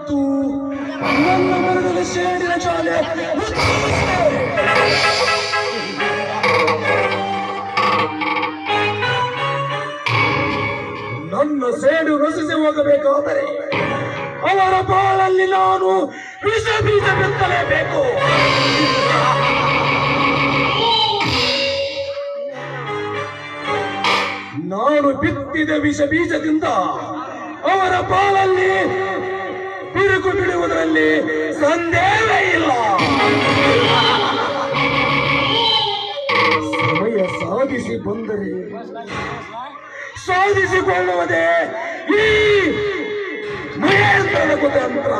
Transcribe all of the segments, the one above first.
ಮಾತನಾಡಿದ್ದು ನನ್ನ ಮರದಲ್ಲಿ ಸೇಡಿನ ಶಾಲೆ. ನನ್ನ ಸೇಡು ರಸಿಸಿ ಹೋಗಬೇಕಾದರೆ ಅವರ ಬಾಳಲ್ಲಿ ನಾನು ವಿಷ ಬೀಜ ಬಿತ್ತಲೇಬೇಕು ನಾನು ಬಿತ್ತಿದ ವಿಷ ಬೀಜದಿಂದ ಅವರ ಬಾಳಲ್ಲಿ ಬಿರುಕು ಸಂದೇಹ ಇಲ್ಲ. ಸಮಯ ಸಾಧಿಸಿ ಬಂದರೆ ಸಾಧಿಸಿಕೊಳ್ಳುವುದೇ ಈ ನಿಯಂತ್ರಣ ಕುತಂತ್ರ.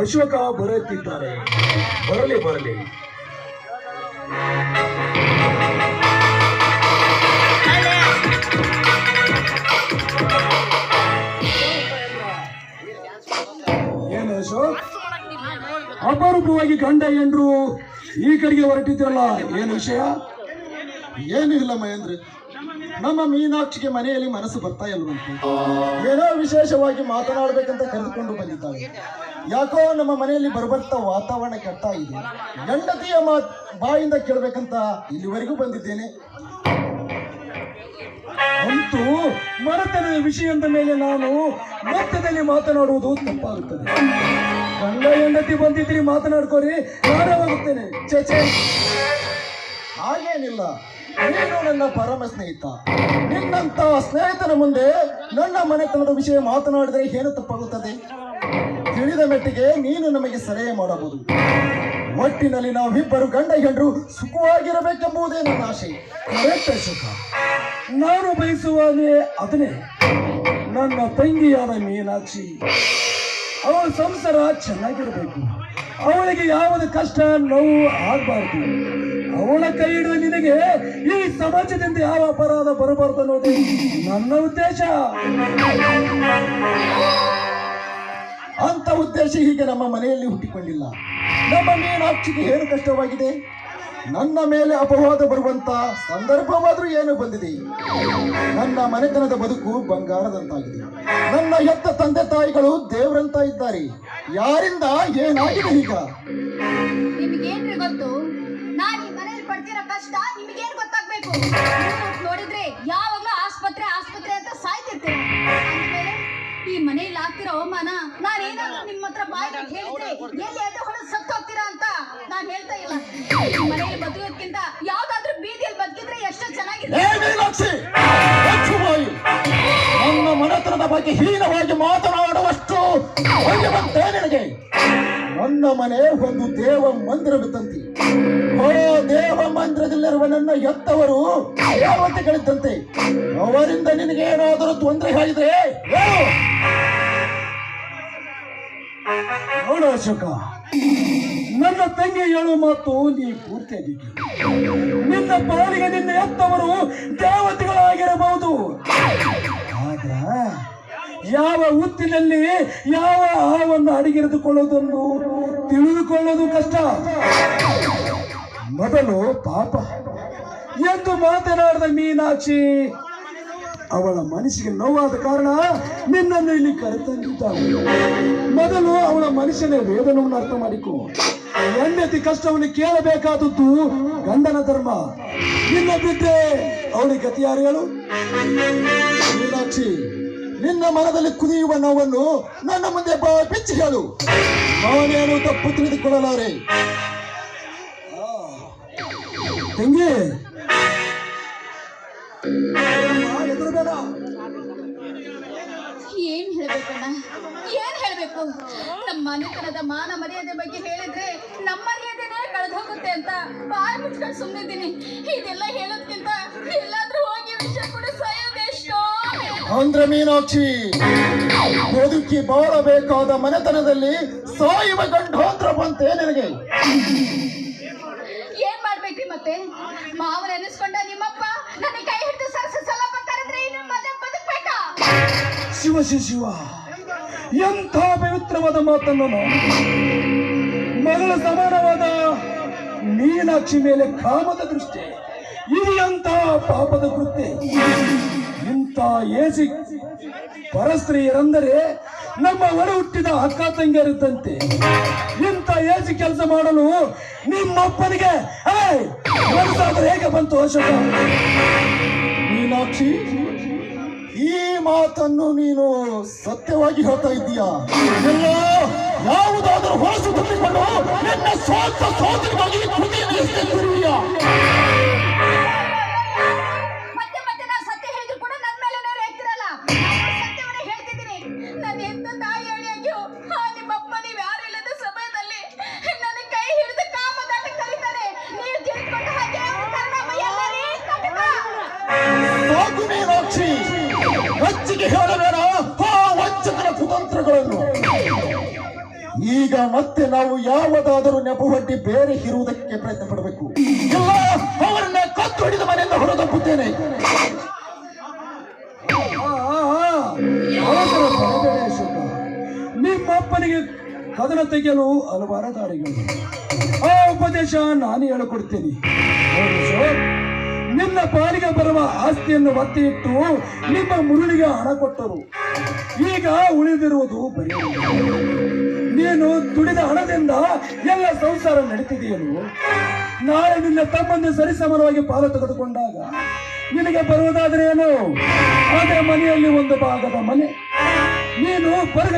ಅಶೋಕ ಬರುತ್ತಿದ್ದಾರೆ. ಬರಲಿ ಬರಲಿ. ಅಪರೂಪವಾಗಿ ಗಂಡ ಎಂಡ್ರು ಈ ಕಡೆಗೆ ಹೊರಟಿದ್ರಲ್ಲ, ಏನು ವಿಷಯ? ಏನೂ ಇಲ್ಲ ಮಹೇಂದ್ರ. ನಮ್ಮ ಮೀನಾಕ್ಷಿಗೆ ಮನೆಯಲ್ಲಿ ಮನಸ್ಸು ಬರ್ತಾ ಇಲ್ವಂತೆ ಏನೋ ವಿಶೇಷವಾಗಿ ಮಾತನಾಡಬೇಕಂತ ಕರೆದುಕೊಂಡು ಬಂದಿದ್ದಾಳೆ. ಯಾಕೋ ನಮ್ಮ ಮನೆಯಲ್ಲಿ ಬರಬರ್ತಾ ವಾತಾವರಣ ಕೆಡ್ತಾ ಇದೆ. ಗಂಡತಿಯ ಮಾತ್ ಬಾಯಿಂದ ಕೇಳಬೇಕಂತ ಇಲ್ಲಿವರೆಗೂ ಬಂದಿದ್ದೇನೆ. ಅಂತೂ ಮರತನದ ವಿಷಯದ ಮೇಲೆ ನಾನು ಮತ್ತದಲ್ಲಿ ಮಾತನಾಡುವುದು ತಪ್ಪಾಗುತ್ತದೆ. ಗಂಡ ಹೆಂಡತಿ ಬಂದಿದ್ರಿ ಮಾತನಾಡ್ಕೋರಿ ನಾನೇ ಹೋಗುತ್ತೇನೆ ಛೇ. ಹಾಗೇನಿಲ್ಲ. ನೀನು ನನ್ನ ಪರಮ ಸ್ನೇಹಿತ. ನಿನ್ನಂತ ಸ್ನೇಹಿತನ ಮುಂದೆ ನನ್ನ ಮನೆತನದ ವಿಷಯ ಮಾತನಾಡಿದರೆ ಏನು ತಪ್ಪಾಗುತ್ತದೆ? ತಿಳಿದ ಮಟ್ಟಿಗೆ ನೀನು ನಮಗೆ ಸಲಹೆ ಮಾಡಬಹುದು. ಒಟ್ಟಿನಲ್ಲಿ ನಾವಿಬ್ಬರು ಗಂಡ ಹೆಂಡರು ಸುಖವಾಗಿರಬೇಕೆಂಬುದೇ ನನ್ನ ಆಶೆ ಕರೆಕ್ಟ್ ಸುಖ ನಾನು ಬಯಸುವಾಗೆ ಅದನ್ನೇ ನನ್ನ ತಂಗಿಯಾದ ಮೀನಾಕ್ಷಿ. ಅವಳ ಸಂಸಾರ ಚೆನ್ನಾಗಿರಬೇಕು. ಅವಳಿಗೆ ಯಾವುದು ಕಷ್ಟ, ನೋವು ಆಗಬಾರ್ದು. ಅವಳ ಕೈ ಹಿಡಿದು ನಿನಗೆ ಈ ಸಮಾಜದಿಂದ ಯಾವ ಅಪರಾಧ ಬರಬಾರ್ದು ಅನ್ನೋದು ನನ್ನ ಉದ್ದೇಶ. ಅಂತ ಉದ್ದೇಶ ಹೀಗೆ ನಮ್ಮ ಮನೆಯಲ್ಲಿ ಹುಟ್ಟಿಕೊಂಡಿಲ್ಲ. ನಮ್ಮ ಮೀನಾಕ್ಷಿಗೆ ಏನು ಕಷ್ಟವಾಗಿದೆ. ನನ್ನ ಮೇಲೆ ಅಪವಾದ ಬರುವಂತ ಸಂದರ್ಭವಾದ್ರೂ ಏನು ಬಂದಿದೆ? ನನ್ನ ಮನೆತನದ ಬದುಕು ಬಂಗಾರದಂತಾಗಿದೆ. ನನ್ನ ಹೆತ್ತ ತಂದೆ ತಾಯಿಗಳು ದೇವರಂತ ಇದ್ದಾರೆ. ಯಾರಿಂದ ಏನಾಗಿದೆ ಈಗ? ನಿಮ್ಗೇನ್ರಿ ಗೊತ್ತು? ನಾನ್ ಈ ಮನೇಲಿ ಪಡ್ತಿರೋ ಕಷ್ಟ ನಿಮ್ಗೇನ್ ಗೊತ್ತಾಗ್ಬೇಕು? ನೀವು ನೋಡಿದ್ರೆ ಯಾವಾಗ್ಲೂ ಆಸ್ಪತ್ರೆ ಆಸ್ಪತ್ರೆ ಅಂತ ಸಾಯ್ತಿರ್ತೀರ. ಈ ಮನೇಲಿ ಆಗ್ತಿರೋ ಅವಮಾನ ನಾನೇನಾದ್ರೂ ನಿಮ್ಮ ಹತ್ರ ಬಾಯಿ ಬಿಟ್ಟು ಹೇಳಿದ್ರೆ ಎಲ್ಲಿ ಹೊಡೆದು ನಾನ್ ಹೇಳ್ತಾ ಇಲ್ಲ. ಮನೆಯಲ್ಲಿ ಬದುಕೋದ್ಕಿಂತ ಯಾವ್ದಾದ್ರೂ ಬೀದಿಯಲ್ಲಿ ಬದುಕಿದ್ರೆ ಎಷ್ಟೋ ಚೆನ್ನಾಗಿದೆ ಏ ಮೀನಾಕ್ಷಿ ಹೆಚ್ಚು ಬಾಯಿ. ನನ್ನ ಮನೆತನದ ಬಗ್ಗೆ ಹೀನವಾಗಿ ಮಾತನಾಡುವಷ್ಟು ಬಂತೆ ನಿನಗೆ. ನನ್ನ ಮನೆ ಒಂದು ದೇವ ಮಂದಿರವಿದ್ದಂತೆ. ಓ ದೇವ ಮಂದಿರದಲ್ಲಿರುವ ನನ್ನ ಎತ್ತವರು ದೇವತೆಗಳಿದ್ದಂತೆ. ಅವರಿಂದ ನಿನಗೆ ಏನಾದರೂ ತೊಂದರೆ ಆಗಿದೆ ನೋಡು ಅಶೋಕ. ನನ್ನ ತಂಗಿ ಹೇಳೋ ಮಾತು ನೀ ಪೂರ್ತಿಯಾಗಿದ್ದಿ ನಿನ್ನ ಪಾಲಿಗೆ ನಿನ್ನ ಎತ್ತವರು ದೇವತೆಗಳಾಗಿರಬಹುದು. ಆದ್ರ ಯಾವ ಹುತ್ತಿನಲ್ಲಿ ಯಾವ ಹಾವನ್ನು ಅಡಿಗೆರೆದುಕೊಳ್ಳೋದೊಂದು ತಿಳಿದುಕೊಳ್ಳೋದು ಕಷ್ಟ. ಮೊದಲು ಪಾಪ. ಎಂದು ಮಾತನಾಡಿದ ಮೀನಾಕ್ಷಿ ಅವಳ ಮನಸ್ಸಿಗೆ ನೋವಾದ ಕಾರಣ ನಿನ್ನನ್ನು ಇಲ್ಲಿ ಕರೆತಂದಿದ್ದಾಳೆ. ಮೊದಲು ಅವಳ ಮನುಷ್ಯನ ವೇದನವನ್ನು ಅರ್ಥ ಮಾಡಿಕೊ. ಹೆಂಡತಿ ಕಷ್ಟವನ್ನು ಕೇಳಬೇಕಾದದ್ದು ಗಂಡನ ಧರ್ಮ. ನಿನ್ನ ಬಿಟ್ಟರೆ ಅವಳಿಗೆ ಗತಿ ಯಾರು ಮೀನಾಕ್ಷಿ, ನಿನ್ನ ಮನದಲ್ಲಿ ಕುದಿಯುವ ನೋವನ್ನು ನನ್ನ ಮುಂದೆ ಬಿಚ್ಚಿ ಹೇಳು. ಅವನೇನು ತಪ್ಪು ತಿಳಿದುಕೊಳ್ಳಲಾರೆ. ತಂಗಿ ಹೇಳ್ಬೇಕಣ್ಣ? ಏನ್ ಹೇಳ್ಬೇಕು? ನಮ್ಮ ಮನೆತನದ ಮಾನ ಮರ್ಯಾದೆ ಬಗ್ಗೆ ಹೇಳಿದ್ರೆ ನಮ್ಮ ಮರ್ಯಾದೆನೇ ಕಳೆದೋಗುತ್ತೆ ಅಂತ ಬಾಯ್ ಮುಚ್ಕೊಂಡು ಸುಮ್ಮನಿದ್ದೀನಿ ಇದೆಲ್ಲ ಹೇಳೋದ್ಕಿಂತ ಎಲ್ಲಾದ್ರೂ ಹೋಗಿ ವಿಷಯ ಕೂಡ ಸಾಯೋದೆಷ್ಟೋ ಅಂದ್ರೆ ಮೀನಾಕ್ಷಿ ಬದುಕಿ ಬಾಳಬೇಕಾದ ಮನೆತನದಲ್ಲಿ ಸಾಯುವ ಗಂಡೋತ್ರ ಬಂತೆ ನಿನಗೆ. ಏನ್ ಮಾಡ್ಬೇಕ್ರಿ ಮತ್ತೆ? ಮಾವನ ಎನಿಸ್ಕೊಂಡ ನಿಮ್ಮಪ್ಪ ನನಗೆ ಕೈ ಹಿಡಿದು ಸರ್ಸ ಸಲ ಬರ್ತಾರಂದ್ರೆ ಇನ್ನು ಮನೆ ಬದುಕ್ಬೇಕಾ? ಶಿವ ಶಿವ ಶಿವ ಎಂಥ ಪವಿತ್ರವಾದ ಮಾತನ್ನು ನಾನು ಮಗಳ ಸಮಾನವಾದ ಮೀನಾಕ್ಷಿ ಮೇಲೆ ಕಾಮದ ದೃಷ್ಟಿ ಇದು ಎಂಥ ಪಾಪದ ಕೃತ್ಯ. ಇಂಥ ಏಸಿ ಪರಸ್ತ್ರೀಯರೆಂದರೆ ನಮ್ಮ ಒಳ ಹುಟ್ಟಿದ ಅಕ್ಕ ತಂಗಿಯರಿದ್ದಂತೆ, ಇಂಥ ಏಸಿ ಕೆಲಸ ಮಾಡಲು ನಿಮ್ಮಪ್ಪನಿಗೆ ಹೇಗೆ ಬಂತು ಅಶೋಕ? ಮೀನಾಕ್ಷಿ ಈ ಮಾತನ್ನು ನೀನು ಸತ್ಯವಾಗಿ ಹೇಳ್ತಾ ಇದ್ದೀಯಾ ಯಾವುದಾದ್ರೂ ಹೊಲಸು ತುಂಬಿಕೊಂಡು ನಿನ್ನ ಸ್ವಂತ ಸೋದರಿಗಾಗಿ ಕೃತಿಯನ್ನು ಎಸೆದಿರುವಿಯಾ? ಹೇಳಬೇಡ. ಆ ವಂಚಕನ ಕುತಂತ್ರಗಳನ್ನು. ಈಗ ಮತ್ತೆ ನಾವು ಯಾವುದಾದರೂ ನೆಪಹೊಡ್ಡಿ ಬೇರೆ ಇರುವುದಕ್ಕೆ ಪ್ರಯತ್ನ ಪಡಬೇಕು. ಇಲ್ಲ, ಅವರನ್ನ ಕತ್ತು ಹಿಡಿದ ಮನೆಯಿಂದ ಅಶೋಕ ನಿಮ್ಮಪ್ಪನಿಗೆ ಕದನ ತೆಗೆಯಲು ಹಲವಾರು ದಾರಿಗಳು ಆ ಉಪದೇಶ ನಾನು ಹೇಳಿಕೊಡ್ತೇನೆ. ನಿನ್ನ ಪಾಲಿಗೆ ಬರುವ ಆಸ್ತಿಯನ್ನು ಒತ್ತಿ ಇಟ್ಟು ನಿಮ್ಮ ಮುರುಳಿಗೆ ಹಣ ಕೊಟ್ಟರು. ಈಗ ಉಳಿದಿರುವುದು ಬರೀ ನೀನು ದುಡಿದ ಹಣದಿಂದ ಎಲ್ಲ ಸಂಸಾರ ನಡೀತಿದೆಯನು ನಾಳೆ ನಿನ್ನ ತಮ್ಮನ್ನು ಸರಿಸಮಾನವಾಗಿ ಪಾಲು ತೆಗೆದುಕೊಂಡಾಗ ನಿನಗೆ ಬರುವುದಾದ್ರೆ ಏನು? ಮನೆಯಲ್ಲಿ ಒಂದು ಭಾಗದ ಮನೆ. ನೀನು